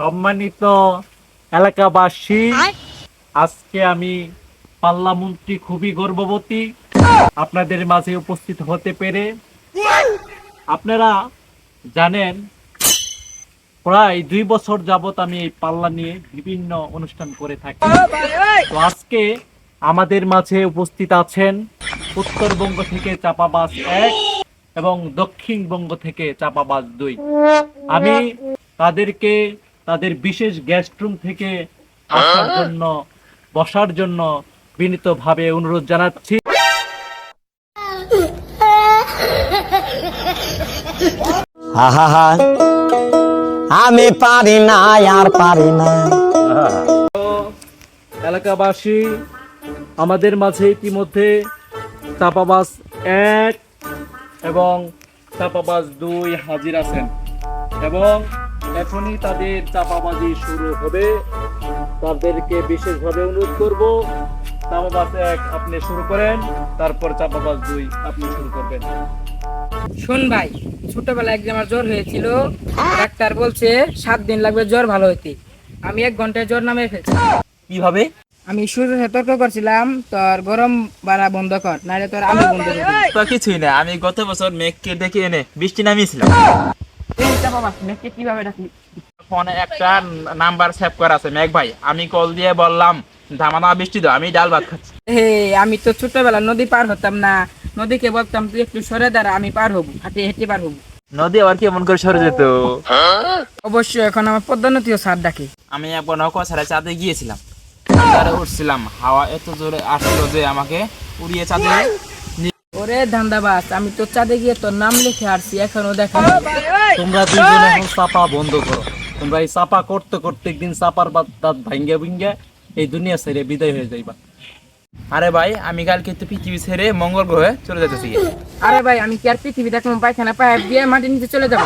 সম্মানিত এলাকাবাসী আজকে আমি পাল্লা মন্ত্রী খুবই গর্ববতী। আপনাদের মাঝে উপস্থিত হতে পেরে আপনারা জানেন প্রায় দুই বছর যাবত আমি এই পাল্লা নিয়ে বিভিন্ন অনুষ্ঠান করে থাকি। তো আজকে আমাদের মাঝে উপস্থিত আছেন উত্তরবঙ্গ থেকে চাপাবাস এক এবং দক্ষিণবঙ্গ থেকে চাপাবাস দুই। আমি তাদেরকে তাদের বিশেষ গেস্ট রুম থেকে আসার জন্য বসার জন্য বিনীতভাবে অনুরোধ জানাচ্ছি। আহা আমি পারি না আর পারি না। এলাকাবাসী আমাদের মাঝে ইতিমধ্যে চাপাবাস এক এবং চাপাবাস দুই হাজির আছেন। এবং এখনই তাদের চাপাবাজি শুরু হবে। তাদেরকে বিশেষভাবে অনুরোধ করব চাপাবাস এক আপনি শুরু করেন তারপর চাপাবাস দুই আপনি শুরু করবেন। শোন ভাই ছোটবেলায় একদিন আমার জ্বর হয়েছিল। ডাক্তার বলছে সাত দিন লাগবে জ্বর ভালো হইতে। আমি এক ঘন্টায় জ্বর নামে ফেলছি। কীভাবে? আমি শুরু তর্ক করছিলাম তোর গরম বাড়া বন্ধ কর নাহলে তোর আমি বন্ধ। তো কিছুই না আমি গত বছর মেঘকে ডেকে এনে বৃষ্টি নামিয়েছিলাম। কীভাবে ডাকি ফোনে একটা নাম্বার সেভ করা আছে মেঘ ভাই আমি কল দিয়ে বললাম ধামানা বৃষ্টি দাও আমি ডাল ভাত খাচ্ছি। হে আমি তো ছোটবেলা নদী পার হতাম না নদীকে বলতাম তুই একটু সরে দাঁড়া আমি পার হব হাঁটে হেঁটে পার হব। নদী আবার কেমন করে সরে যেত? অবশ্যই এখন আমার পদ্মনদীও সার ডাকে। আমি একবার নৌকা ছাড়া চাঁদে গিয়েছিলাম। তারে উঠছিলাম। হাওয়া এত জোরে আসলো যে আমাকে উড়িয়ে চাঁদে ওরে ধান্দাবাস আমি তো চাঁদে গিয়ে তোর নাম লিখে আসছি এখনও দেখা তোমরা দুইজনে এখন চাপা বন্ধ করো। তোমরা এই চাপা করতে করতে একদিন চাপার বাদ দাঁত ভাঙ্গে ভিঙ্গে এই দুনিয়া ছেড়ে বিদায় হয়ে যাইবা। আরে ভাই আমি কালকে তো পৃথিবী ছেড়ে মঙ্গল গ্রহে চলে যেতেছি আরে ভাই আমি কি আর পৃথিবী দেখলাম পায়খানা পাইপ দিয়ে মাটির নিচে চলে যাব?